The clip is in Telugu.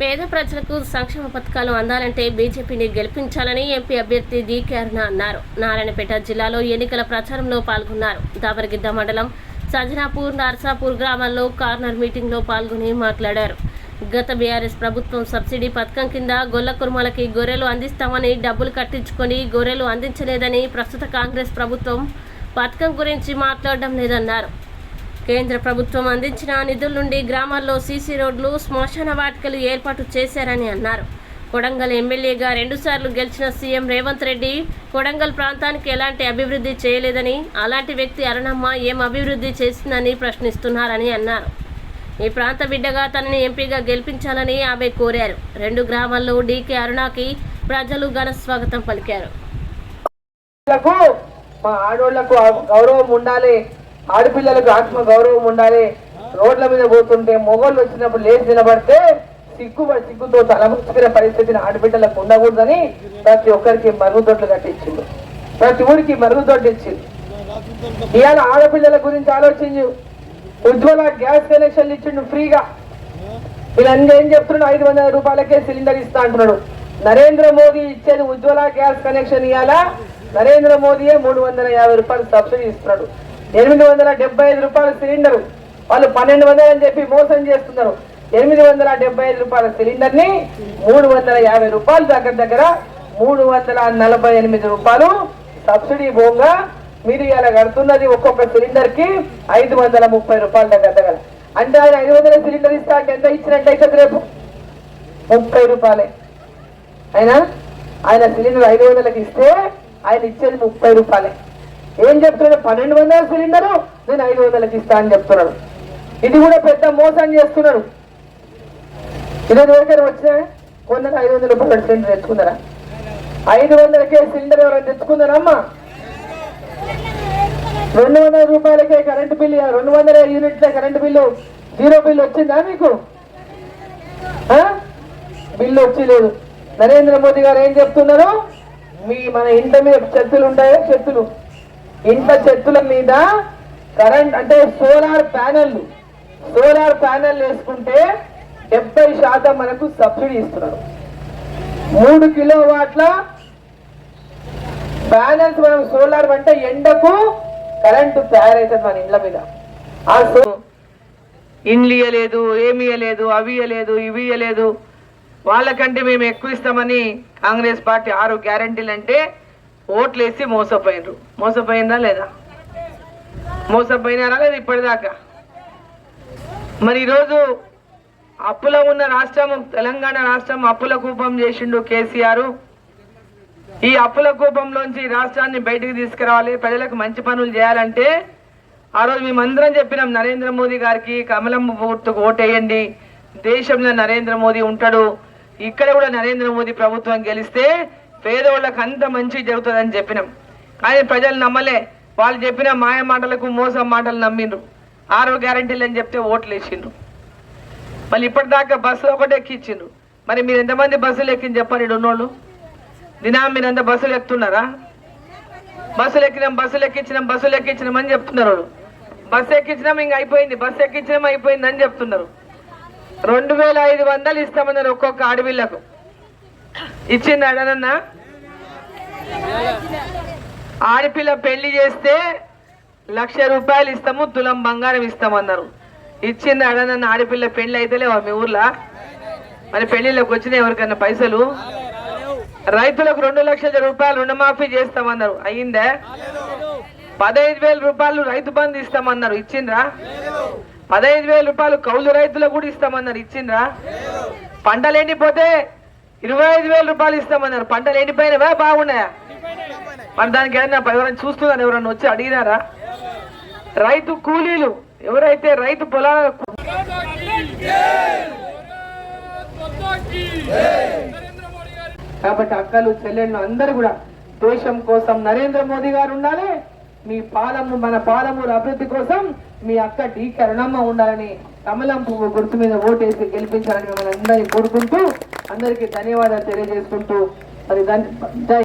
పేద ప్రజలకు సంక్షేమ పథకాలు అందాలంటే బీజేపీని గెలిపించాలని ఎంపీ అభ్యర్థి డి కేరణ అన్నారు. నారాయణపేట జిల్లాలో ఎన్నికల ప్రచారంలో పాల్గొన్నారు. దాబరగిద్ద మండలం సజనాపూర్ నర్సాపూర్ గ్రామాల్లో కార్నర్ మీటింగ్లో పాల్గొని మాట్లాడారు. గత బీఆర్ఎస్ ప్రభుత్వం సబ్సిడీ పథకం కింద గొల్ల కుర్మలకి గొర్రెలు అందిస్తామని డబ్బులు కట్టించుకొని గొర్రెలు అందించలేదని ప్రస్తుత కాంగ్రెస్ ప్రభుత్వం పథకం గురించి మాట్లాడడం లేదన్నారు. కేంద్ర ప్రభుత్వం అందించిన నిధుల నుండి గ్రామాల్లో సీసీ రోడ్లు శ్మశాన వాటికలు ఏర్పాటు చేశారని అన్నారు. కొడంగల్ ఎమ్మెల్యేగా రెండుసార్లు గెలిచిన సీఎం రేవంత్ రెడ్డి కొడంగల్ ప్రాంతానికి ఎలాంటి అభివృద్ధి చేయలేదని అలాంటి వ్యక్తి అరుణమ్మ ఏం అభివృద్ధి చేసిందని ప్రశ్నిస్తున్నారని అన్నారు. ఈ ప్రాంత బిడ్డగా తనని ఎంపీగా గెలిపించాలని ఆమె కోరారు. రెండు గ్రామాల్లో డీకే అరుణకి ప్రజలు ఘన స్వాగతం పలికారు. మా ఆడోళ్ళకు గౌరవం ఉండాలి. ఆడపిల్లలకు ఆత్మ గౌరవం ఉండాలి. రోడ్ల మీద పోతుంటే మొగోళ్ళు వచ్చినప్పుడు లేచి నిలబడితే సిగ్గు సిగ్గుతో తలముచ్చుకునే పరిస్థితిని ఆడబిడ్డలకు ఉండకూడదని ప్రతి ఒక్కరికి మరుగుదొడ్లు కట్టించింది ప్రతి ఊరికి మరుగుదొడ్డు ఇచ్చింది ఇవాళ ఆడపిల్లల గురించి ఆలోచించు. ఉజ్వల గ్యాస్ కనెక్షన్లు ఇచ్చిండు ఫ్రీగా. వీళ్ళందరూ ఏం చెప్తున్నాడు? ఐదు వందల రూపాయలకే సిలిండర్ ఇస్తా అంటున్నాడు. నరేంద్ర మోదీ ఇచ్చేది ఉజ్వల గ్యాస్ కనెక్షన్ ఇవ్వాలా నరేంద్ర మోదీయే మూడు వందల యాభై రూపాయలు సబ్సిడీ ఇస్తున్నాడు. ఎనిమిది వందల డెబ్బై ఐదు రూపాయల సిలిండర్. వాళ్ళు పన్నెండు వందలు అని చెప్పి మోసం చేస్తున్నారు. ఎనిమిది వందల డెబ్బై ఐదు రూపాయల సిలిండర్ని మూడు వందల యాభై రూపాయలు దగ్గర దగ్గర మూడు వందల నలభై ఎనిమిది రూపాయలు సబ్సిడీ భోగా మీరు ఇలా కడుతున్నది ఒక్కొక్క సిలిండర్కి ఐదు వందల ముప్పై రూపాయల దగ్గర దగ్గర. అంటే ఆయన ఐదు వందల సిలిండర్ ఇస్తా ఎంత ఇచ్చినట్టయితే రేపు? ముప్పై రూపాయలే. అయినా ఆయన సిలిండర్ ఐదు వందలకి ఇస్తే ఆయన ఇచ్చేది ముప్పై రూపాయలే. ఏం చెప్తున్నాడు? పన్నెండు వందల సిలిండరు నేను ఐదు వందలకి ఇస్తా అని చెప్తున్నాడు. ఇది కూడా పెద్ద మోసం చేస్తున్నాడు. ఈరోజు ఎవరికైనా వచ్చినా కొందరు ఐదు వందల రూపాయలు సిలిండర్ తెచ్చుకున్నారా ఐదు వందలకే సిలిండర్ ఎవరైనా తెచ్చుకున్నారమ్మా రెండు వందల రూపాయలకే కరెంటు బిల్లు రెండు వందల యూనిట్ల కరెంటు బిల్లు జీరో బిల్లు వచ్చిందా మీకు? ఆ? బిల్లు వచ్చిలేదు. నరేంద్ర మోదీ గారు ఏం చెప్తున్నారు? మీ మన ఇంట మీద చెత్తులు ఉంటాయా చెత్తులు ఇంట చెట్టుల మీద కరెంట్ అంటే సోలార్ ప్యానెల్ సోలార్ ప్యానెల్ వేసుకుంటే డెబ్బై శాతం మనకు సబ్సిడీ ఇస్తున్నారు. మూడు కిలో వాట్ల ప్యానెల్స్ మనం సోలార్ అంటే ఎండకు కరెంటు తయారవుతుంది మన ఇండ్ల మీద. ఆ సో ఇండ్లు ఇయ్యలేదు ఏమి ఇయ్యలేదు అవి ఇయ్యలేదు ఇవి ఇయ్యలేదు. వాళ్ళకంటే మేము ఎక్కువ ఇస్తామని కాంగ్రెస్ పార్టీ ఆరు గ్యారంటీలు అంటే ఓట్లు వేసి మోసపోయినరు. మోసపోయిందా లేదా? మోసపోయినారా లేదా ఇప్పటిదాకా? మరి ఈరోజు అప్పులో ఉన్న రాష్ట్రం తెలంగాణ రాష్ట్రం అప్పుల కూపం చేసిండు కేసీఆర్. ఈ అప్పుల కూపంలోంచి రాష్ట్రాన్ని బయటకు తీసుకురావాలి ప్రజలకు మంచి పనులు చేయాలంటే ఆ రోజు మేమందరం చెప్పినాం నరేంద్ర మోదీ గారికి కమలం గుర్తుకు ఓటేయండి దేశంలో నరేంద్ర మోదీ ఉంటాడు. ఇక్కడ కూడా నరేంద్ర మోదీ ప్రభుత్వం గెలిస్తే పేదవాళ్ళకి అంత మంచి జరుగుతుందని చెప్పినాం. కానీ ప్రజలు నమ్మలే. వాళ్ళు చెప్పిన మాయ మాటలకు మోసం మాటలు నమ్మిండ్రు. ఆరో గ్యారంటీలు అని చెప్తే ఓట్లు వేసిండ్రు. మళ్ళీ ఇప్పటిదాకా బస్సు ఒకటి ఎక్కించిండ్రు. మరి మీరు ఎంతమంది బస్సులు ఎక్కింది చెప్పండి ఈడ ఉన్నోళ్ళు దినా మీరు ఎంత బస్సులు ఎక్కుతున్నారా? బస్సులు ఎక్కినాం బస్సులు ఎక్కించినాం బస్సులు ఎక్కించినాం అని చెప్తున్నారు వాళ్ళు. బస్సు ఎక్కించినాం ఇంక అయిపోయింది. బస్సు ఎక్కించినాం అయిపోయింది అని చెప్తున్నారు. రెండు వేల ఐదు వందలు ఇస్తామన్నారు ఒక్కొక్క ఆడపిల్లకు. ఇచ్చింది అడనన్నా? ఆడపిల్ల పెళ్ళి చేస్తే లక్ష రూపాయలు ఇస్తాము తులం బంగారం ఇస్తామన్నారు. ఇచ్చింది అడనన్న ఆడపిల్ల పెళ్ళి అయితేలేవా మీ ఊర్లో? మరి పెళ్ళిలోకి వచ్చినాయి ఎవరికన్నా పైసలు? రైతులకు రెండు లక్షల రూపాయలు రుణమాఫీ చేస్తామన్నారు. అయ్యిందా? పదహైదు వేల రూపాయలు రైతు బంధు ఇస్తామన్నారు. ఇచ్చిండ్రా? పదహైదు వేల రూపాయలు కౌలు రైతులకు కూడా ఇస్తామన్నారు. ఇచ్చిండ్రా? పంటలు ఎండిపోతే ఇరవై ఐదు వేల రూపాయలు ఇస్తామన్నారు. పంటలు ఎండిపోయినవా? బాగున్నాయా? మరి దానికి ఏదైనా ఎవరైనా చూస్తున్నారా? ఎవరైనా వచ్చి అడిగినారా? రైతు కూలీలు ఎవరైతే రైతు పొలాల కాబట్టి అక్కలు చెల్లెళ్ళు అందరూ కూడా దేశం కోసం నరేంద్ర మోదీ గారు ఉండాలి. మీ పాలము మన పాలమూరు అభివృద్ధి కోసం మీ అక్క టీ కరుణమ్మ ఉండాలని కమలం పువ్వు గుర్తు మీద ఓటేసి గెలిపించాలని మిమ్మల్ని అందరినీ కోరుకుంటూ అందరికీ ధన్యవాదాలు తెలియజేసుకుంటూ మరి దాన్ని